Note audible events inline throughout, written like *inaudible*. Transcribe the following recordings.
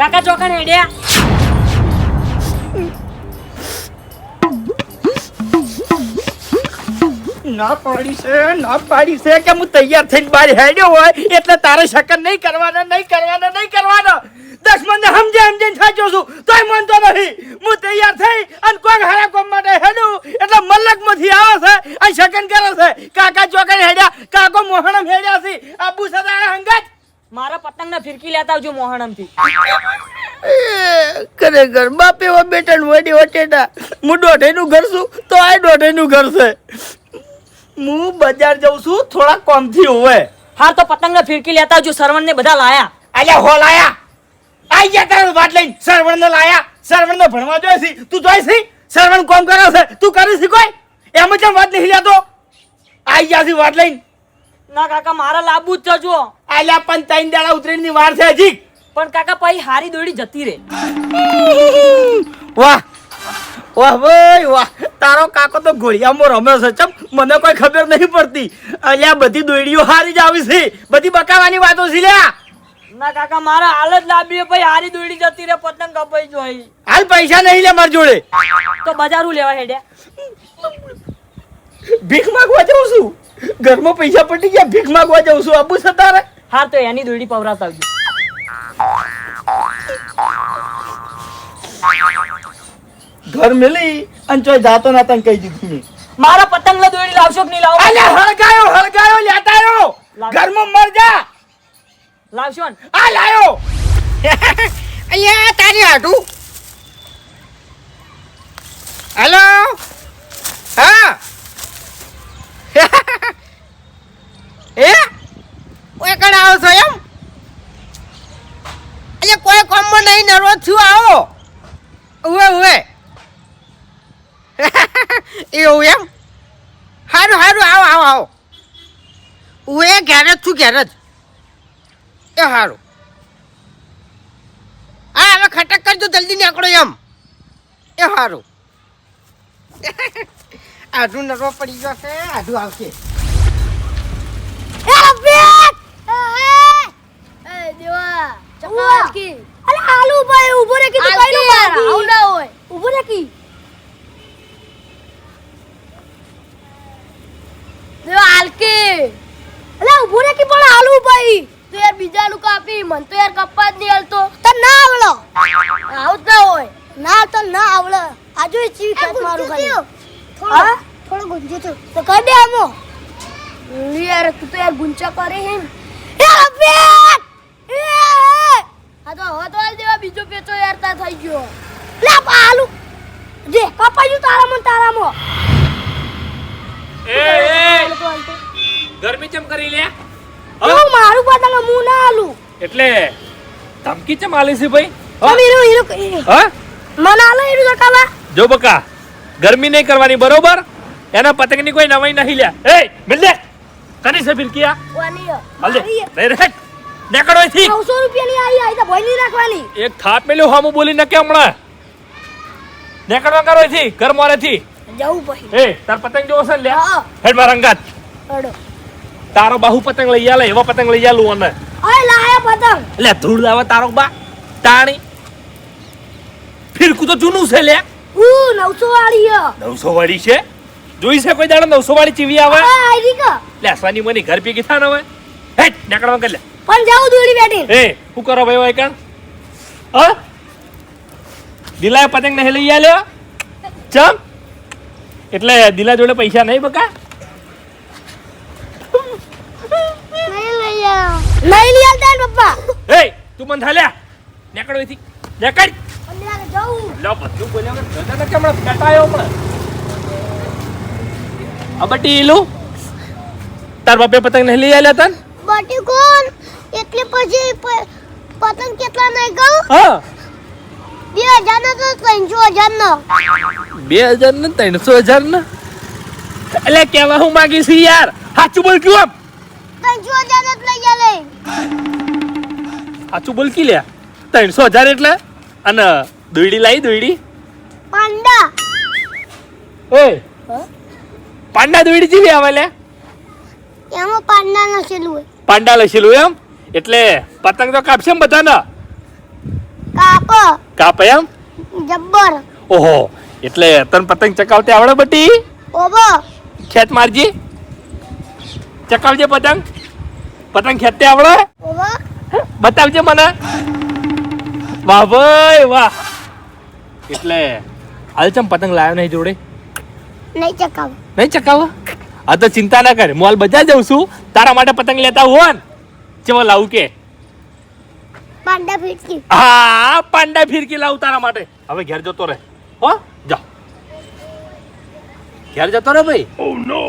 કાકા ચોકણ હેડ્યા ના પાડી છે, ના પાડી છે કે હું તૈયાર થઈને બહાર હેડ્યો હોય એટલે તારે શકન નહીં કરવાના નહીં કરવાના નહીં કરવાના. દસ મને સમજે સમજીને સાચો છું. તોય માનતો નથી. હું તૈયાર થઈ અને કોઈ હારા કોમ માટે હેડું. એટલે મલકમાંથી આવે છે અને શકન કરે છે. કાકા ચોકન હેડ્યા, કાકો મોહણમ હેડ્યા છે. આબુ સદાણા હંગાત. મારા પતંગ ને ફિરકી લેતા આવજો મોહણમથી ખરેખર બાપ એવા બેટન વડી વટેટા હું દોઢેનું ઘર છું તો આ દોઢેનું ઘર છે. હું બજાર જઉં છું થોડા કોમથી હોવે. હા તો પતંગ ને ફિરકી લેતા આવજો સરવણ ને બધા લાયા. અલ્યા હો લાયા. આઈ ગયા તારું વાત લઈને. સરવણ ને લાયા. સરવણ ને ભણવા જોઈએ છે તું જોઈ છે સરવણ કોમ કરે છે? તું કરી છે કોઈ? એમ જ વાત નહીં લેતો. આઈ ગયા છે વાત લઈને. ના કાકા મારા લાવવું જ જો આલ્યા પણ ત્રણ દાડા ઉતરીની વાર છે હજી. પણ કાકા પાઈ હારી દોડી જતી રે વાહ વાહ ભાઈ વાહ. તારો કાકો તો ઘોડિયામાં રમે છે. ચમ મને કોઈ ખબર નહીં પડતી. અલ્યા બધી દોડીઓ હારી જ આવી છે. બધી બકાવાની વાતો છે લ્યા. ના કાકા મારા હાલ જ લાંબી પછી હારી દોડી જતી રે પતંગ કપાઈ જોઈ. હાલ પૈસા નહીં લે મારી જોડે. તો બજારું લેવા હેડ્યા ભીખ માંગવા જાઉં છું. ઘરમાં પૈસા પટી ગયા ભીખ માંગવા જાઉં છું. આબુ છે તારે હા તો એની દોડી પવરાત આવજો. ઘર મેલી અને ચોય જાતો ના તને કહી દીધું મેં. મારા પતંગ લા દોડી લાવશો કે નહીં લાવો? અલે હળગાયો હળગાયો લેતાયો. ઘરમાં મર જા. લાવશો ને? આ લાયો. અહીંયા તારી હાટું હેલો? હા. *laughs* એ? ઓય કણ આવો છો એમ? અહીંયા કોઈ કોમમાં નહીં, નરવો છું આવો. ઉવે ઉવે. *laughs* એવું એમ? સારું સારું આવો આવો આવો. ઉવે, ઘેર જ છું, ઘેર જ. એ સારું હા, હવે ખટક કરજો, જલ્દી નીકળો એમ. એ સારું *laughs* આધું નરવો પડી ગયો છે, આધું આવશે. બીજા લોકો આપી મન તો યાર કપ્પા જ નહીં હાલતો તને ના આવડો આવું જ ના હોય ના તો ના આવડે આજુ ચીવી ખેત મારું ખાલી હા થોડો ગુંજો તો તો કર દે આમો યાર તું તો યાર ગુંચા કરે હે એ આ તો હવે તો હાલ દેવા બીજો પેચો યાર તા થઈ ગયો. લે પાલુ જે કપાયું તારા મન તારા મો એ એ. ગરમી ચમ કરી લે? હું? મારું પતંગ હું ના આલુ. એટલે ધમકી ચમ આલી છે ભાઈ? તમે હીરો હીરો હા? મને આલે હીરો તો જો બકા ગરમી નહીં કરવાની બરોબર? એના પતંગની કોઈ નવાઈ નહીં લે એ મિલ દે. કની છે ફિરકિયા? ઓની હલ દે. રે રે. નીકળો અહીંથી. રૂપિયા રૂપિયાની આઈ આઈ તો ભોય રાખવાની. એક થાપ મેલ્યો હામું બોલી નકે હમણાં. નીકળવા કરો અહીંથી ઘર મોરેથી. જાવું પછી. એ તાર પતંગ જોવો છે લે. હેડ મારા અંગાત અડો તારો બાહુ પતંગ લઈ આલે એવા પતંગ લઈ આલું અને. ઓય લાયા પતંગ. એટલે ધૂળ લાવા તારો બા. તાણી. ફિરકું તો જૂનું છે લે. ઉ 900 વાળી હે. 900 વાળી છે? જોઈ છે કોઈ દાડો 900 વાળી ચીવી આવે? આ આઈડી કા. લે અસવાની મની ઘર પી કીધા ને હવે. હેટ નીકળવા કર લે. પણ જાઉં દોડી બેઠી એ હું કરો ભાઈ ભાઈ કણ હા? દિલાએ પતંગ નહીં લઈ આલ્યો? ચમ? એટલે દિલા જોડે પૈસા નહીં બકા? નહીં લઈ ને પપ્પા. એ તું મન થાલ્યા લો બધું બોલ્યા વગર જતા હમણાં કટાયો હમણાં? અબટી ઈલું? તાર બાપે પતંગ નહીં લઈ આલ્યા તન? બટી કોણ? એટલે પછી પતંગ કેટલા નહીં કહું? હા. બે હજાર નો તો ત્રણસો હજાર નો બે હજાર ને ત્રણસો હજાર ને એટલે કેવા હું માગીશ યાર સાચું બોલ કયું આમ. ત્રણસો હજાર જ લઈ લે સાચું બોલ કી લ્યા ત્રણસો હજાર એટલે? અને દોયડી લાવી દોયડી. પાંડા. એ પાંડા દોયડી જીવી આવે લે. એમાં પાંડા લખેલું હોય. પાંડા લખેલું એમ? એટલે પતંગ તો કાપશે ને બધાને? કાપ. કાપે એમ? જબ્બર. ઓહો એટલે તને પતંગ ચકાવતે આવડે બટી? ઓબો. ખેત મારજી. ચકાવજે પતંગ. પતંગ ખેતે આવડે? ઓબો. બતાવજે મને. વાહ ભાઈ વાહ. એટલે હાલચમ પતંગ લાવ્યો નહીં જોડે? નહીં ચકાવ નહીં ચકાવ આ તો ચિંતા ના કર. મોલ બજાર જઉં છું. તારા માટે પતંગ લેતા હોવા ને ચેવો લાવું કે? પાંડા ફિરકી. હા પાંડા ફિરકી લાવું તારા માટે. હવે ઘેર જતો રહે. હો? જા. ઘેર જતો રહે ભાઈ? ઓ નો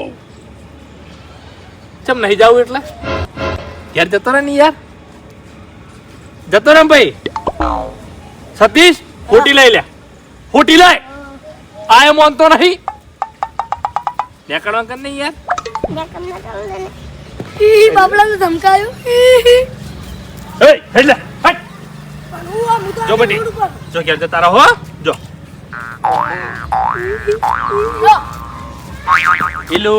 ચમ નહીં જાવું એટલે? ઘેર જતો રહે ને યાર? જતો રહે ભાઈ? સતીશ હોટી લઈ લે. હોટી લઈ. આ એમ માનતો નહીં. નેકડવા કર નહીં યાર. ઈ બાબલા તો ધમકાયો. એ હેડ લે હટ. જો બેટી જો કે જતા રહો હો. જો. હેલો.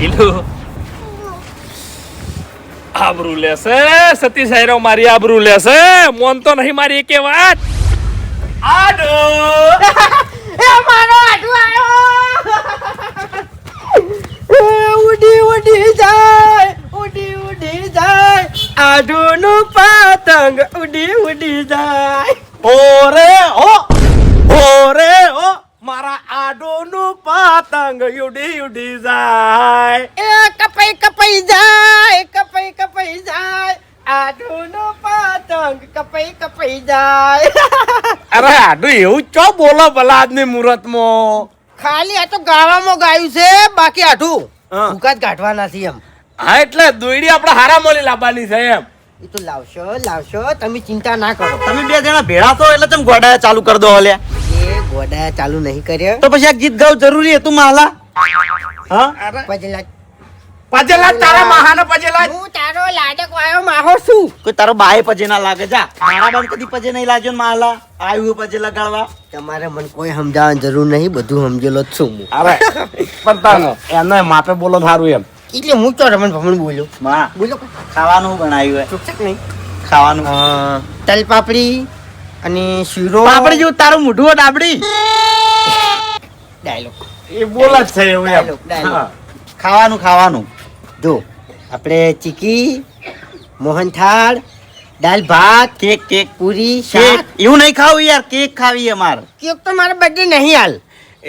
હેલો. આબરૂ લેશે સતી સાયરો મારી આબરૂ લેશે મોન તો નહીં મારી એકે વાત. આડો. મારો આટુ આવ્યો ઉડી ઉડી જાય ઉડી ઉડી જાય. આડુનું પતંગ ઉડી ઉડી જાય. અરે એવું ચો બોલો ભલા આજની મુહૂર્તમાં ખાલી આ તો ગાવામાં ગાયું છે બાકી આઠું. હા. ભૂકા જ કાઢવા નથી એમ. હા એટલે દોયડી આપણે હારા મોલી લાવવાની છે એમ. એ તો લાવશો લાવશો તમે ચિંતા ના કરો. તમે બે જણા ભેળા છો એટલે તમે ગોડા ચાલુ કરી દો હલે એ ગોડા ચાલુ નહીં કર્યો. તો પછી આ ગીત ગાવ જરૂરી હતું માલા? હા? પજલા પજેલા તારા મહાને પજેલા હું તારો લાડક વાયો માહો છું. કોઈ તારો બાએ પજે ના લાગે જા. મારા બાને કદી પજે નહીં લાગ્યો ને માલા. આવ્યું પજે લગાડવા. તમારે મને કોઈ સમજાવવાની જરૂર નહીં બધું સમજેલો જ છું હું. અરે પણ તાનો એને માપે બોલો સારું એમ. એટલે હું તો રમણ ભમણ બોલ્યો માં બોલો. ખાવાનું બનાવ્યું ચોકચક નહીં. ખાવાનું. તલ પાપડી અને શીરો. પાપડી જેવું તારું મોઢું ડાબડી. ડાયલોગ. એ બોલા જ છે એવું ડાયલોગ, ડાયલોગ. ખાવાનું ખાવાનું. જો આપણે ચીકી મોહનથાળ દાલ ભાત કેક કેક. પૂરી શાક. એવું નહીં ખાવું યાર કેક ખાવી અમાર. કેક તો મારા બર્થડે નહીં હાલ.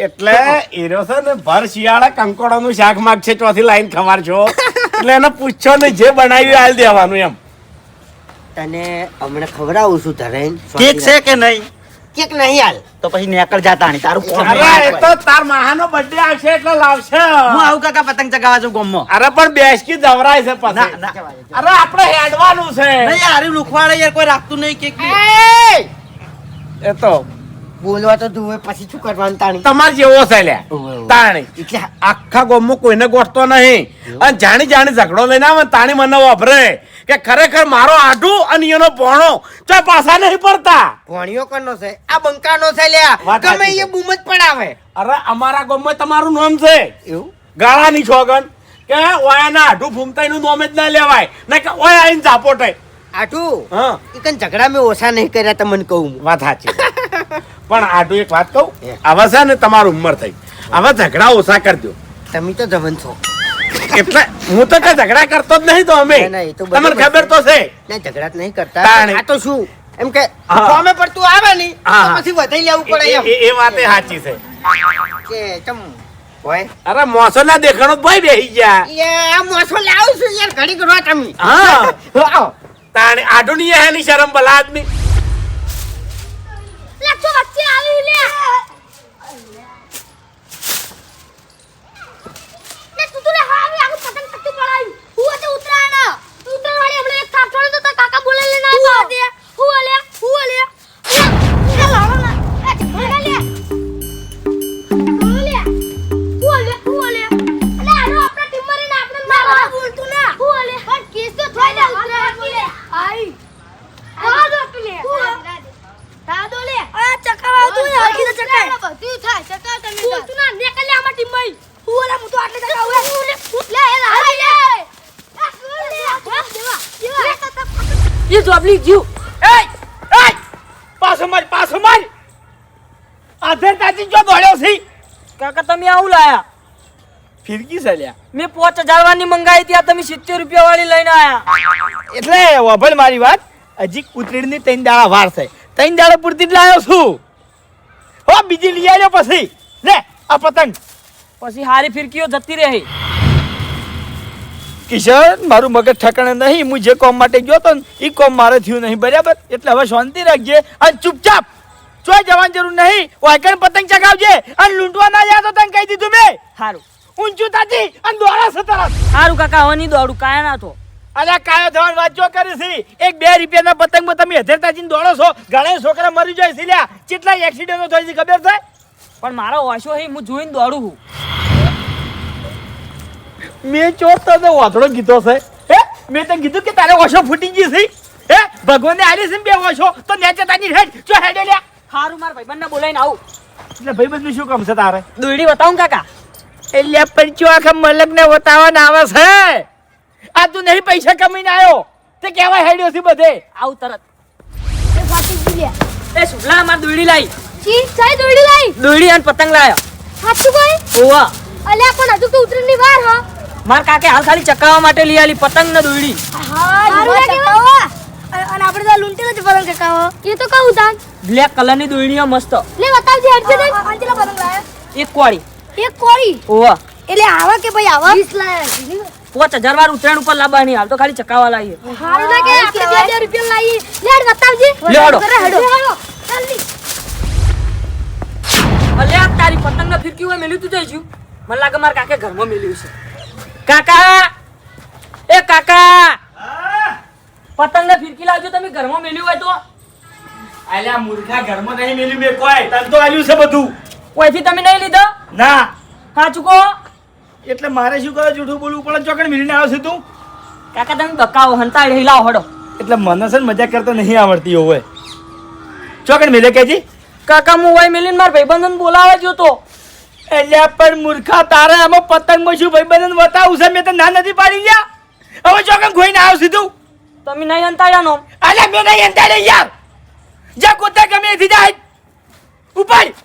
એટલે એરો છે ને ભર શિયાળા કંકોડાનું શાક માગશે ચોથી લાઈન ખવાર છો. એટલે એને પૂછો ને જે બનાવ્યું હાલ દેવાનું એમ. તને હમણાં ખવડાવું છું ધરેન કેક છે કે નહીં? કેક નહીં હાલ. તો પછી નેકળ જાતા ની તારું કોમ અરે એ તો તાર માહાનો બર્થડે આવશે એટલે લાવશે. હું આવું કાકા પતંગ ચગાવવા છું ગોમમાં? અરે પણ બેસકી દવરાય છે ના પછી. ના અરે આપણે હેડવાનું છે. નહીં યાર લુખવાડે યાર કોઈ રાખતું નહીં કેક એ તો બોલવા તો ધુવે પછી શું કરવાનું તાણી? તમાર જેવો છે લે. તાણી. એટલે આખા ગામમાં કોઈને ગોઠતો નહીં. અને જાણી જાણી ઝઘડો લઈને આવે તાણી મને વાપરે. કે ખરેખર મારો આઢું અને એનો ભોણો ચો પાછા નહીં પડતા. ભણ્યો કનો છે? આ બંકાનો છે લ્યા. ગમે એ બૂમ જ પડાવે. અરે અમારા ગામમાં તમારું નામ છે. એવું? ગાળાની છોગન. કે ઓયાના આઢું ફૂમતાઈનું નામ જ ના લેવાય. ને કે ઓય આઈને ઝાપોટે આઠું હા. એ કન ઝઘડા મેં ઓછા નહીં કર્યા તમને કહું. વાત સાચી *laughs* પણ આઢું એક વાત કહું. આવા હવે છે ને તમારું ઉંમર થઈ. હવે ઝઘડા ઓછા કરજો તમે તો જવન છો. એટલે હું તો કઈ ઝઘડા કરતો જ નહીં તો અમે. ના, ના, એ તો બધું તમને ખબર તો છે. ના ઝઘડા નહીં કરતા આ તો શું? એમ કે હા. સામે પડતું આવે ને તો પછી વધાઈ લેવું પડે એ- એમ. એ- એ વાતે સાચી છે. કે ચમ અરે મોસો ના દેખાણો ભાઈ બેહી ગયા. એ આ મોસો લાવું છું યાર ઘડી કરો તમે. હા. *laughs* તાણે નહીં એની શરમ ભલા આદમી. લક્ષો વચ્ચે આવી લે તું તો લે હાવે આખું પતંગ પડાયું. હું આજે વાળી હમણાં એક થાપ છોડ્યો તો તાર કાકા બોલે લે ના આવ્યો દે હું અલે હું અલે લે લાડો ના એ ઢોળા હું હું આપણા ટીમમાં રહીને આપણે ના બોલતું ના હું અલે પણ કેસ તો થઈ લે ઉતરાયણ બોલે આઈ હા દો લે દાદો લે આ ચકાવ આવતું ને હરખી તો ચકાવ બધું થાય ચકાવ તમે તું તું ના ને કલે આમાં ટીમમાં હું ઓલા હું તો આટલે ચકાવ લે લે એ લાડી લે જોબલી જીવ એ પાછો માર પાછો માર. આધેર તાજી જો દોડ્યો છે. કાકા તમે આવું લાયા? ફિરકી સલ્યા મેં પાંચ હજાર વારની મંગાવી ત્યાં તમે સિત્તેર રૂપિયા વાળી લઈને આયા. એટલે વભળ મારી વાત હજી કૂતરીની ત્રણ દાડા વાર છે. ત્રણ દાડા પૂરતી જ લાવ્યો છું. હો બીજી લઈ આવ્યો પછી. લે આ પતંગ. પછી હારી ફિરકીઓ જતી રહી. કિશન મારું મગજ ઠકાણે નહીં હું જે કોમ માટે ગયો હતો ને એ કોમ મારે થયું નહીં બરાબર? એટલે હવે શાંતિ રાખજે અને ચૂપચાપ. ચોય જવાની જરૂર નહીં વાયકણ પતંગ ચગાવજે અને લૂંટવા ના યાદ તને કહી દીધું મેં. સારું ઊંચું તાજી અને દોડા છે તરત સારું કાકા હવે નહીં દોડું કાયા ના તો અલ્યા કાયો થવાની વાત જો કરી છે? એક બે રૂપિયાના પતંગમાં તમે હજાર તાજીને દોડો છો. ઘણા છોકરા મરી જાય છે લ્યા. કેટલા એક્સિડન્ટો થઈ છે ખબર છે? પણ મારો ઓછો હે હું જોઈને દોડું છું. મેં ચોર તને વાંધડો કીધો છે. હે? મેં તને કીધું કે તારે ઓછો ફૂટી ગઈ છે. હે? ભગવાને આલી છે ને બે ઓછો. તો નેચે તાજી હેડ. ચો હેડે લ્યા માર ભાઈ ભાઈબંધને બોલાવીને આવું. એટલે ભાઈ બંધ શું કામ છે તારે? દોયડી બતાવું કાકા? એટલે પણ ચો આખા મલક ને બતાવવાના આવે છે? આ તું નહીં પૈસા કમીને આવ્યો. તે કેવા હેડ્યો છે બધે? આવું તરત. એ ફાટી ગઈ લે. એ સુલા માર દોડી લાવી ચી સાઈ દોડી લાઈ. દોડી અને પતંગ લાવ્યો સાચું કોઈ ઓવા અલ્યા પણ હજુ તો ઉતરણની વાર હા. માર કાકે હાલ ખાલી ચકાવવા માટે લઈ આલી પતંગ ને દોયડી. અને આપણે તો લૂંટી જ પતંગ ચકાવો. એ તો કહું તાન. બ્લેક કલરની દોયડી મસ્ત. લે બતાવજે હેડજે ને પાંચલા પતંગ લાયા એક કોળી. એક કોળી? ઓવા. એટલે આવા કે ભાઈ આવા? 20 લાયા પોચ હજાર વાર ઉતરાયણ ઉપર લાવવાની હાલ તો ખાલી ચકાવા લાવીએ. હારું ના કે આપણે 2000 રૂપિયા લાવી લે હેડ બતાવજે. લે હેડો. હેડો. હેડો. જલ્દી અલ્યા તારી પતંગ ને ફિરકી હોય મેલ્યું તું જઈશું મને લાગે મારા કાકે ઘરમાં મેલ્યું છે. કાકા! એ કાકા! પતંગ ને ફિરકી લાવજો તમે ઘરમાં મેલ્યું હોય તો. આલ્યા મૂર્ખા ઘરમાં નહીં મેલ્યું મેં કોઈ. તન તો આવ્યું છે બધું. કોઈથી તમે નહીં લીધો? ના. હા ચૂકો એટલે મારે શું કરો જૂઠું બોલવું પડે ચોકડ મિલીને આવ્યો છે તું? કાકા તમે બકાવો હંતા રહી લાવો હડો. એટલે મને છે મજા કરતો નહીં આવડતી હોય. ચોકડ મિલે કેજી કાકા હું હોય મિલીને મારા ભાઈબંધન બોલાવા ગયો તો. એટલે પણ મૂર્ખા તારા આમાં પતંગમાં શું ભાઈ બંધ બતાવું છે? મેં તો ના નથી પાડી ગયા હવે ચોકન ખોઈને આવ સીધું? તમે નહીં હંતાડ્યા નો અલ્યા મેં નહીં અંતાડે યાર. જા કૂદા ગમે એથી જાય. ઉપાડ.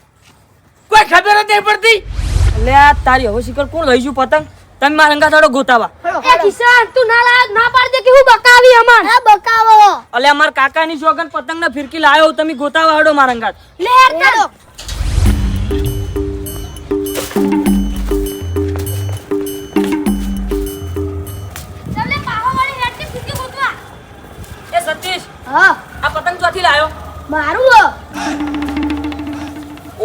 કોઈ ખબર જ નહીં પડતી. એટલે આ તારી હવે શિખર કોણ લઈ જુ પતંગ? તમે મારા અંગા થોડો ગોતાવા. એ કિસાન તું ના લાગ ના પાડ દે કે હું બકાવી અમાર? હા બકાવો. અલ્યા મારા કાકાની જોગન પતંગ ને ફિરકી લાયો તમે ગોતાવા હડો મારા અંગાત લે હેડ. હા. આ પતંગ ચોથી લાયો મારું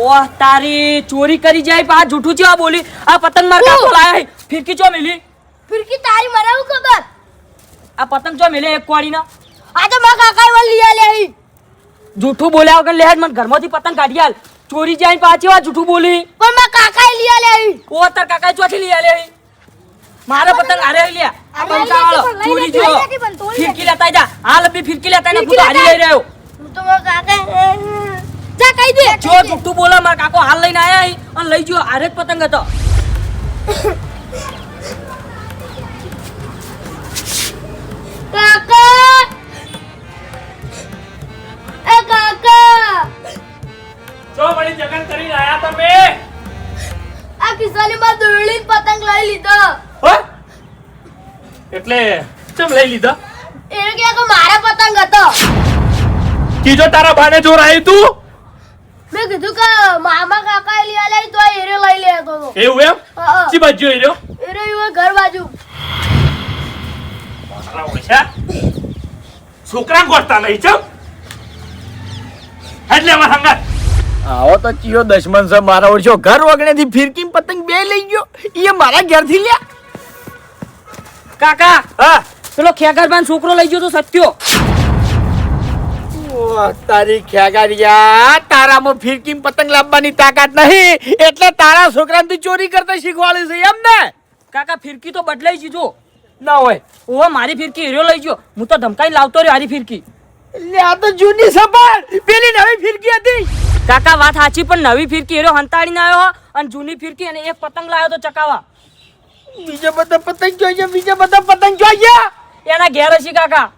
ઓહ તારી ચોરી કરી જાય પા જૂઠું આ બોલી? આ પતંગ માર કાકો લાયા ફિરકી ચો મિલી? ફિરકી તારી મરે હું ખબર? આ પતંગ ચો મિલે એક કોડીના આ તો મારા કાકા મને લીયા લે આઈ જૂઠું બોલ્યા વગર લેહાજ મને ઘરમાંથી પતંગ કાઢી ચોરી જાય પાછી આ જૂઠું બોલી? પણ મારા કાકા લઈ આલ્યા હી. ઓ તાર કાકા ચોથી લઈ આલે હે? મારા પતંગ હારે લ્યા. આ બંકા વાળો ચોરી જો ફિરકી લેતા જા. હાલ બી ફિરકી લેતા ને ભૂત હારી લઈ. રહ્યો. હું તો મારા કાકા જા કહી દે. જો તું બોલા મારા કાકો હાલ લઈને આયા હે અને લઈ જો આરે જ પતંગ હતો. કાકા. એ કાકા. જો વળી જગન કરીને આયા તમે? આ કિસાની માં દોરડી પતંગ લઈ લીધો? એટલે ચમ લઈ લીધા? એને કે મારા પતંગ હતો. કીજો તારા બાને જોર આવ્યું તું? મેં કીધું કે મામા કાકા લઈ આલ્યા તો એરે લઈ લે તો. એવું એમ? હા બાજુ એરો એરો એ ઘર બાજુ. મારા ઓછા છોકરા ગોતતા નહીં ચમ? એટલે મારા હંગાત. આવો તો ચિયો દશમન સાહેબ મારા ઓછો ઘર વગણેથી ફિરકીમ પતંગ બે લઈ ગયો. એ મારા ઘેરથી લ્યા. કાકા! હા? પેલો ખેગારબાન છોકરો લઈ ગયો તો સત્યો. તારી ખેગારિયા તારામાં ફિરકી પતંગ લાવવાની તાકાત નહીં. એટલે તારા છોકરાને તું ચોરી કરતા શીખવાડી છે એમ ને? કાકા ફિરકી તો બદલાઈ જીજો ના હોય. ઓ મારી ફિરકી હીરો લઈ ગયો. હું તો ધમકાઈ લાવતો રહ્યો હારી ફિરકી. એટલે આ તો જૂની સપાટ પેલી નવી ફિરકી હતી. કાકા વાત સાચી પણ નવી ફિરકી હીરો હંતાડીને આવ્યો અને જૂની ફિરકી અને એક પતંગ લાવ્યો તો ચકાવા. બીજા બધા પતંગ જોઈએ બીજા બધા પતંગ જોઈએ એના ઘેર હશે કાકા?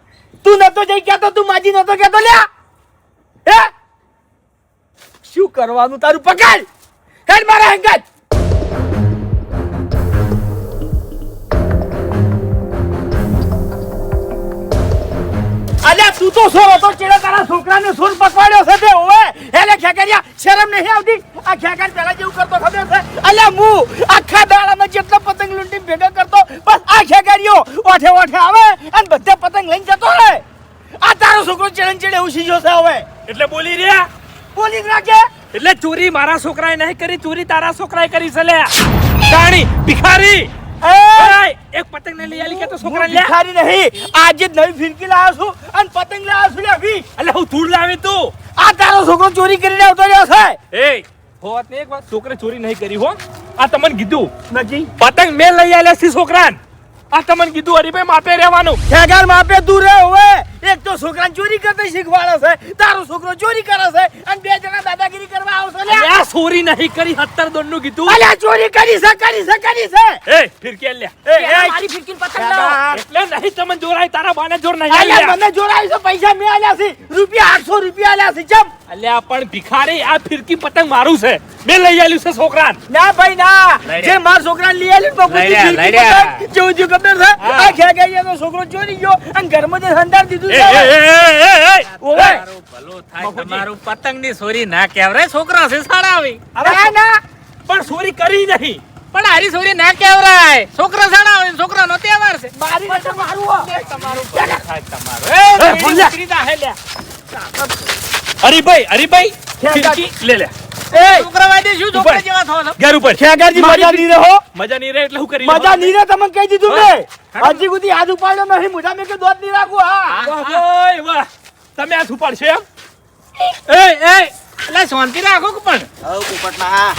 તું નતો જઈ કેતો તું માજી નતો કેતો લ્યા. હે? શું કરવાનું તારું પકડ? હેડ મારા હંગાત. અલ્યા તું તો સોર હતો? ચેડે તારા છોકરાને સોર પકવાડ્યો છે તે ઓવે હેલે ખેકરિયા શરમ નહીં આવતી? આ ખેકર પહેલા જેવું કરતો ખબર છે? અલ્યા હું આખા દાડામાં જેટલા પતંગ લૂંટી ભેગા કરતો બસ આ ખેકરિયો ઓઠે ઓઠે આવે અને બધે પતંગ લઈને જતો રહે. આ તારો છોકરો ચેડન ચેડે ઉછી સીજો છે હવે. એટલે બોલી રહ્યા? બોલી રાખે એટલે ચોરી મારા છોકરાએ નહીં કરી ચોરી તારા છોકરાએ કરી છે લે. તાણી ભિખારી. એક પતંગ ને લઈ આલી કે તો છોકરા લે. ભિખારી નહીં. આજે જ નવી ફિરકી લાવ્યો છું અને પતંગ લાવ્યો છું લ્યા વી એટલે હું ધૂળ લાવી તું. આ તારો છોકરો ચોરી કરીને આવતો રહ્યો છે. એ હોત ને એક વાત. છોકરે ચોરી નહીં કરી હો. આ તમને કીધું. નથી પતંગ મેં લઈ આલ્યા છે છોકરાન. આ તમને કીધું હરીભાઈ માપે રહેવાનું. ખેગાર માપે તું રહે હવે એક તો છોકરા ચોરી કરતા શીખવાડે છે. તારો છોકરો ચોરી કરે છે અને બે જણા દાદાગીરી કરવા આવશે. લે. આ ચોરી નહીં કરી હત્તર દોડનું કીધું. અલ્યા ચોરી કરી છે કરી છે કરી છે. એ ફિરકી લે એ, એ, મારી ફિરકી પતંગ લાવો. એટલે નહીં તમે જોરાય તારા બાને જોર નહીં અલ્યા મને જોરાય છે પૈસા મે આલ્યા છે. રૂપિયા આઠસો રૂપિયા આલ્યા છે જમ. અલ્યા પણ ભિખારી આ ફિરકી પતંગ મારું છે. મેં લઈ આલ્યું છે છોકરા ના ભાઈ ના. જે માર છોકરાને લઈ આલ્યું ને પતંગ જેવું જેવું ખબર છે. આ ખેગારિયાનો છોકરો ચોરી ગયો અને ઘરમાં જ હંધાર દીધું ભલું થાય તમારું પતંગની સોરી ના કેવરાય છોકરા છે સાડા આવી. ના ના. પણ ચોરી કરી નહીં. પણ હારી સોરી ના કેવરાય. છોકરા સાડા આવે છોકરા નો તહેવાર છે. મારી રીતે મારું હો. એ, નીકળી જા, હે લે. હરીભાઈ હરીભાઈ ફિરકી લે લે એ છોકરા શું છોકરા જેવા થો છો ઉપર ખેગારજી મજા નહીં રહો મજા નહીં રહે એટલે હું કરી મજા નહીં રહે તમને કહી દીધું મેં હજી સુધી હાથ ઉપાડ્યો નહીં મોઢા મેં કે દોત નહીં રાખું હા વાહ વાહ તમે આ છુપાડશો એમ એ એ એટલે શાંતિ રાખો કે પણ હવ પોપટના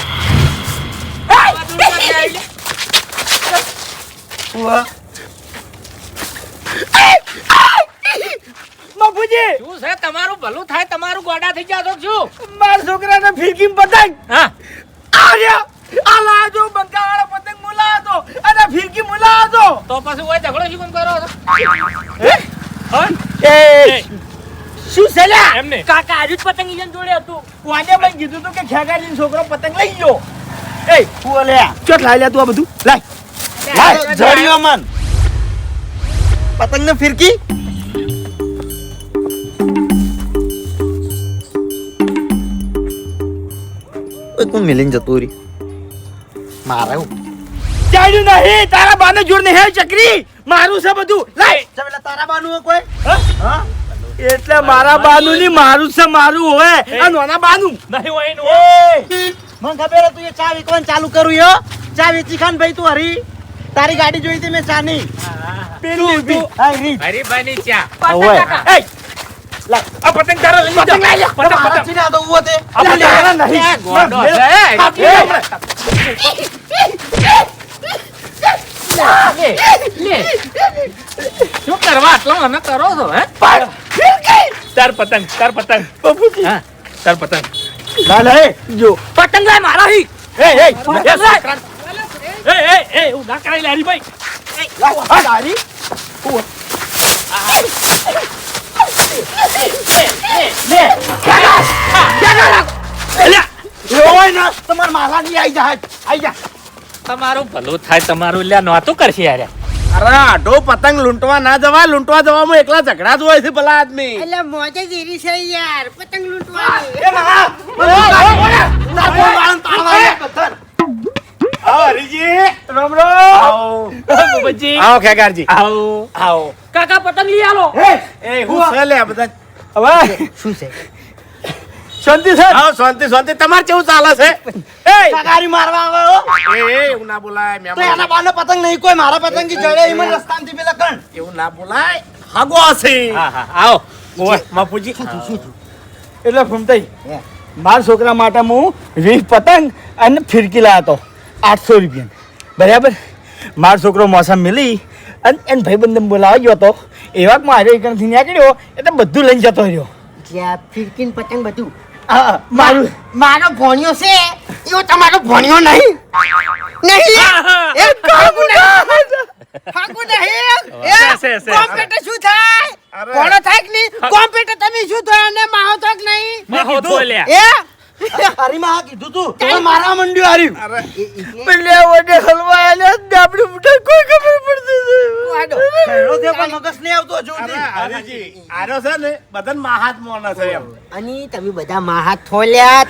બાપુજી શું છે? તમારું ભલું થાય તમારું ગોડા થઈ જાતો છું મારા છોકરાને ફિરકી પતંગ હા. આર્યા આ લાજો બંકાવાળો પતંગ મુલાતો અને ફીરકી મુલા હતો તો પછી ઓય ઝઘડો શું કેમ કરો હે? હા? એ શું છે એમને કાકા આજુ જ પતંગ ઈજન જોડે હતું. કોને મને કીધું તો કે ખેગારીનો છોકરો પતંગ લઈ ગયો. એ હું લ્યા ચોટ લાઈ લે તું આ બધું. લાઈ લાઈ જડ્યો મન. પતંગ ને ફિરકી? ઓય હું મિલિંગ જતો રી મારે હું. ચાલ્યું નહીં તારા બાને જોડ નહીં હે ચકરી? મારું છે બધું. લાય. એટલે તારા બાનું કોઈ? હા? એટલે મારા બાનું ની મારું છે મારું હોય. આ નાના બાનું. નહીં હોય એનું મને ખબર તું એ ચા વેચવાનું ચાલુ કરું યો ચા વેચી ખાન ભાઈ તું હરી. તારી ગાડી જોઈ હતી મેં ચાની. પેલું ઊભી. હા ની ચા. આ પતંગ તારા લઈ પતંગ લઈ જા. પતંગ પતંગ. ચીને આ તો ઊભો તે આ પતંગ. તારા નહીં. ગોડો છે હમણાં. શું કરવા? આટલો અમે કરો છો હે. તાર પતંગ તાર પતંગ. બાપુજી. હા. તાર પતંગ. ના, એ, જો. પતંગ લાય મારા હી. એ એ એ. એ એ એવું ના કરાય લે હરીભાઈ લાવ, આ. તમારા માલાની આઈ જા આઈ જા તમારું ભલું થાય તમારું લ્યા નહોતું કરશે યાર અરે આઢો પતંગ લૂંટવા ના જવા લૂંટવા જવામાં એકલા ઝઘડા જ હોય છે ભલા આદમી એટલે મોજે જ છે યાર પતંગ લૂંટવાની એ મા, રામ રામ. બાબાજી આવો, ખેગારજી. આવો. આવો. કાકા પતંગ લઈ આલો એ, હું છે લે બધા. હવે, શું છે? શાંતિ સર હા શાંતિ શાંતિ. તમારે કેવું ચાલે છે? એ કાકારી મારવા આવે હો. એ, એ, એવું ના બોલાય તો એના બાને પતંગ નહીં કોઈ મારા પતંગ કી જડે ઈમન રસ્તામાંથી પેલા કણ. એવું ના બોલાય. હાગો હશે. હા હા આવો. ઓય માપુજી એટલે ફૂમતાઈ. મારા છોકરા માટે હું વીસ પતંગ અને ફિરકી લાવ્યો હતો. આઠસો રૂપિયા. બરાબર? મારો છોકરો મોસમ મિલી અને એને ભાઈબંધને બોલાવા ગયો હતો એવા મારે એકથી નીકળ્યો એટલે બધું લઈને જતો રહ્યો. ફિરકીન પતંગ બધું. મારો. ભણ્યો છે એવો તમારો ભણ્યો નહીં. નહીં. શું થાય? કોણો થાય નહીં. કોમ્પ્યુટર તમે શું થાય અને માહો થાય નહીં?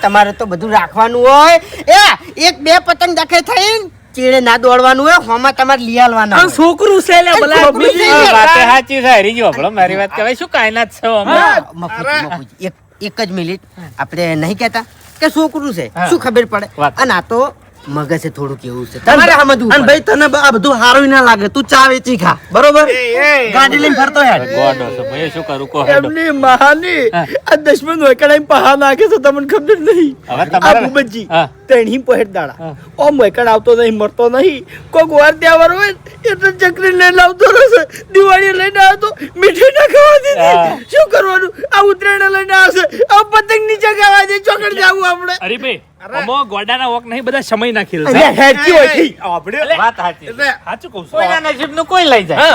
તમારે તો બધું રાખવાનું હોય. એ એક બે પતંગ દાખલ થઈ ચીડે ના દોડવાનું હોય હોમાં તમારે લીયાલવાના છોકરું છે વાત. સાચી છે હરી ગયો ભલો મારી વાત કહેવાય શું કાયનાત છે એક એક જ મિનિટ. આપણે નહીં કહેતા? કે છોકરું છે? શું ખબર પડે? અને આ તો મગજ છે થોડુંક એવું છે. તમારે સમજવું અને ભાઈ તને આ બધું હારું ના લાગે. તું ચા વેચી ખા. બરોબર? ગાડી લઈને ફરતો હેડ. ગોડો છો ભાઈ શું કરું? કો એમની મહાની. આ દશમન વૈકડાઈ પહા નાખે છે તમને ખબર નહીં. હવે આ બુબજી હા. તેણી પહેટ દાડા. ઓ મેકડ આવતો નહીં મરતો નહીં. કોક વાર તહેવાર હોય ને એટલે ચકરી લઈને આવતો રહેશે. દિવાળી લઈને આવતો મીઠી ના ખાવા દીધી. શું કરવાનું? આ ઉત્તરાયણ લઈને આવશે. આ પતંગ નીચે ગાવા દે ચોકડ જાવું આપણે. અરે. ભાઈ અમો ગોડાના વોક નહીં બધા સમય ના ખેલ અલ્યા હેડકી હોયથી. વાત સાચી. સાચું કહું છું. કોઈના નસીબનું કોઈ લઈ જાય.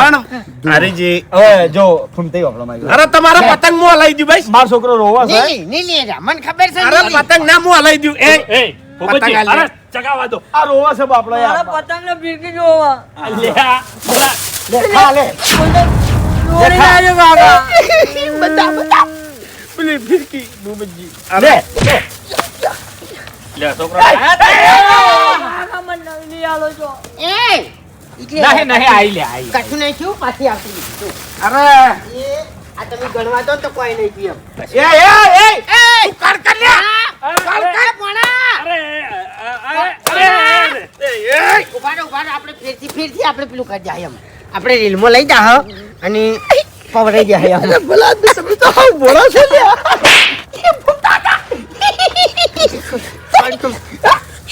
પણ હરીજી હવે જો ફૂમતાઈ વાપરો મારી અરે તમારા પતંગ મો હલાઈ દઉં ભાઈ. મારો છોકરો રોવા છે નહીં, નહીં, નહીં, મને ખબર છે અરે પતંગ ના મો હલાઈ દઉં. એ આલી. અરે ચગાવા દો. આ રોવા છે બાપડો યાર. પતંગ ને ફીરકી જોવા. લે ખા લે. દોરી ના આવ્યો કાકા બધા બધા. પેલી ફિરકી ભૂપતજી લે લે. છોકરો કાકા મને નવી આલો છો. એ, નહીં નહીં આઈ લે આઈ કશું નહીં થયું, પાછી આપી અરે. આ તમે ગણવા દો ને તો કોઈ નહીં પીએમ એ એ એ. કર કર લે. કર અરે અરે અરે ઊભા રહો, ઊભા રહો. આપણે ફેરથી ફેરથી આપણે પેલું કરી જાય એમ. આપણે રીલમાં લઈ જા અને પવરાઈ જાય એમ. ભલા તમે તો હાવ ભોળા છો લે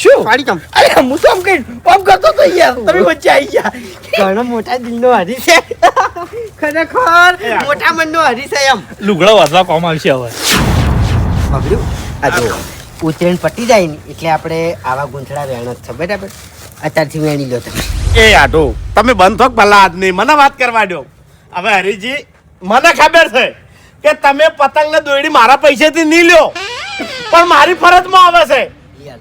શું? ફાડી તમ. અરે હું તો આમ કઈ આમ કરતો તો યાર. તમે વચ્ચે આવી ગયા. ઘણો મોટા દિલનો હરી છે. ખરેખર મોટા મનનો હરી છે એમ. લુગડો વધવા કોમ આવશે હવે. બગડ્યું આ જો ઉત્તરાયણ પટી જાય ને એટલે આપણે આવા ગૂંથળા વેણ જ છે બરાબર? અત્યારથી વેણી લો તમે એ આટો તમે બંધ થોક ભલા આદમી મને વાત કરવા દો. હવે હરીજી મને ખબર છે કે તમે પતંગ ને દોયડી મારા પૈસેથી નહીં લ્યો. પણ મારી ફરજમાં આવે છે.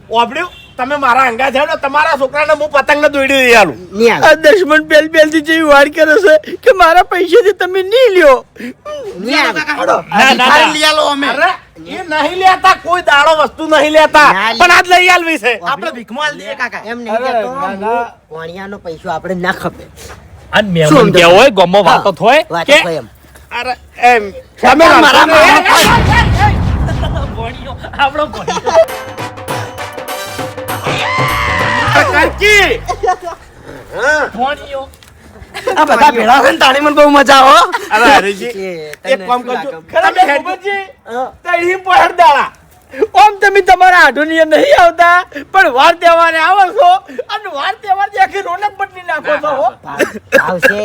ઓબડ્યું તમે મારા અંગા છે ને તમારા છોકરાને હું પતંગ ને દોયડી દઈ આલું. નહીં આ દશમન પહેલ પહેલથી જેવી વાર કરે છે કે મારા પૈસેથી તમે નહીં લ્યો. નહીં આવે ના, ના, ના. લઈ આલો અમે. અરે એ નહીં લેતા કોઈ દાડો વસ્તુ નહીં લેતા. પણ આજ લઈ આલવી છે. આપણે ભીખમાં આલી દઈએ કાકા. એમ નહીં. હું વાણિયાનો પૈસો આપણે ના ખપે. અને મહેમાન અંદર? હોય ગમો વાતો થોય કે અરે એમ. તમે મારા ભણ્યો, આપણો ભણ્યો. કરકી ભણ્યો. આ બધા ભેળા છે ને તાણી મને બહુ મજા આવો અરે હરીજી એક કામ કરજો. લાગે? ખરા તમે કે હેડ- ભૂપતજી તઈ પહેર દાળા ઓમ તમે તમારા આઢુનિય નહીં આવતા પણ વાર તહેવારે આવો છો. અને વાર તહેવારે આખી રોનક બદલી નાખો છો આવશે.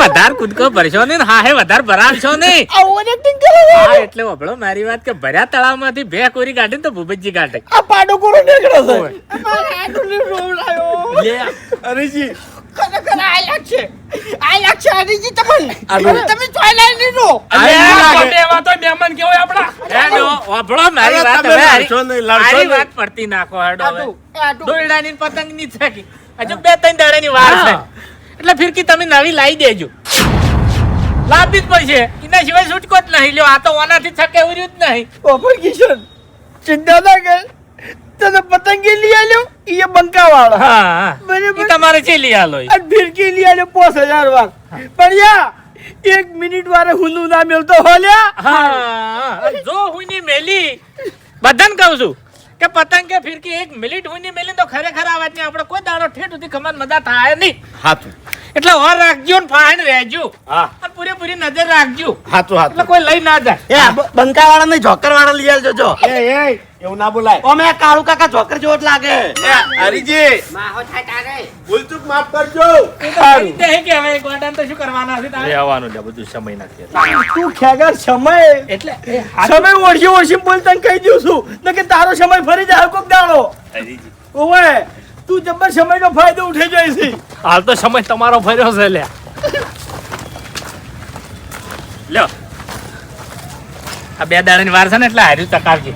વધારે કૂદકો ભરશો ને? હા હે વધારે ભરાવશો એટલે વપડો મારી વાત કે ભર્યા તળાવમાંથી બે કોરી કાઢે તો ભૂપતજી કાઢે. આ પાડો કોરો નીકળે છે. અમારા આઢુને રોવડાયો. લે, હરીજી ખરેખર આ લાગશે. આ લાગશે હરીજી તમને. તમે અલ્યા, લાગે. તો બે વાતો મહેમાન કેવો હોય આપણા મારી વાત હવે પડતી નાખો હેડો દોયડાની ને છે હજુ બે ત્રણ દાડાની વાર છે. એટલે ફિરકી તમે નવી લાવી દેજો. લાવવી જ પડશે એના સિવાય છૂટકો જ નહીં. લ્યો આ તો ઓનાથી છકે ઉર્યું જ નહીં. ઓફર કિશન ચિંતા ના કર. તને પતંગી લઈ આલ્યો? એ બંકા વાળો હા હા. બરાબર. તમારે છે લઈ આલો અને ફિરકી લઈ આલ્યો પાંચ હજાર વાર. પણ યા એક મિનિટ વારે હુનું ના મેલતો હોલ્યા હા જો હુની મેલી. બધાને કહું છું કે પતંગ કે ફિરકી એક મિનિટ હુની મેલી તો ખરેખર આ વાતની આપણે કોઈ દાડો ઠેઠ સુધી ખમાન મજા થાય નહીં. હાથું એટલે ઓર રાખજો ને ફાઈન રહેજો હા. અને પૂરેપૂરી નજર રાખજો. હાથું એટલે કોઈ લઈ ના જાય. એ બંકા વાળા નહીં જોકર વાળા લઈ આવજો જો. એ એ. એવું ના બોલાય. અમે કાળુ કાકા જોકર જેવો જ લાગે. હરીજી. માહો થાય તારે. ભૂલચૂક માફ કરજો. સારું. તે કે હવે ગોડાને તો શું કરવાના છે તારે? આવવાનું છે બધું સમય ના ખેલ. તું ખેગર સમય. એટલે સમય ઓળખી ઓળખી બોલતા કહી દઉં છું. ને કે તારો સમય ફરી જાય કોક દાડો. હરીજી. ઓવે તું જબર સમયનો ફાયદો ઉઠી જાય છે. હાલ તો સમય તમારો ફર્યો છે લ્યા. લ્યો. આ બે દાડાની વાર છે ને એટલે હાર્યું તકાવજે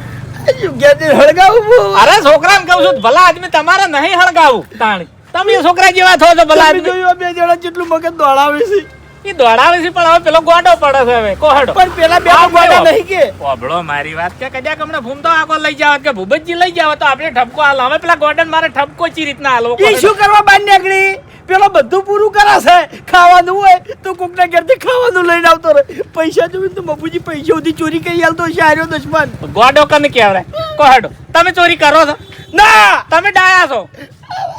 જુગ્યાથી હળગાવું અરે છોકરાને કહું છું ભલા આદમી તમારે નહીં હળગાવું તાણી. તમે છોકરા જેવા થો છો ભલા આદમી. જોયું બે જણા કેટલું મગજ દોડાવે છે? એ દોડાવે છે પણ હવે પેલો ગોડો પડે છે હવે. કોહડો. પણ પેલા બે ગોડા? નહીં કે? મારી વાત કે કદાચ હમણાં ભૂમતો આગળ લઈ જાવ કે ભૂપતજી લઈ જાવ તો આપણે ઠપકો હાલ હવે પેલા ગોડન મારે ઠપકો ચી રીતના હાલવો ઈ શું કરવા બાંધ નીકળી? પેલો બધું પૂરું કરાશે. છે ખાવાનું હોય તો કોકના ઘરથી ખાવાનું લઈને આવતો રહે. પૈસા જોઈને તો મફુજી પૈસા સુધી ચોરી કરી આલતો હશે આર્યો દુશ્મન. ગોડો કને કહેવાય? કોહડો તમે ચોરી કરો છો? ના! તમે ડાયા છો?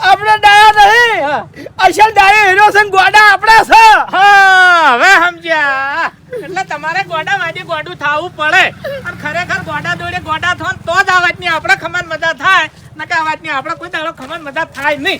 આપણે ડાયા નહીં. અસલ ડાયો હીરો છે ગોડા આપણા છે. હા હવે સમજ્યા. એટલે તમારે ગોડા વાજે ગોડું થાવું પડે. અને ખરેખર ગોડા દોડે ગોડા થો તો જ આ વાતની આપણે ખમણ મજા થાય. નકા આ વાતની આપણે કોઈ દાડો ખમણ મજા થાય નહીં.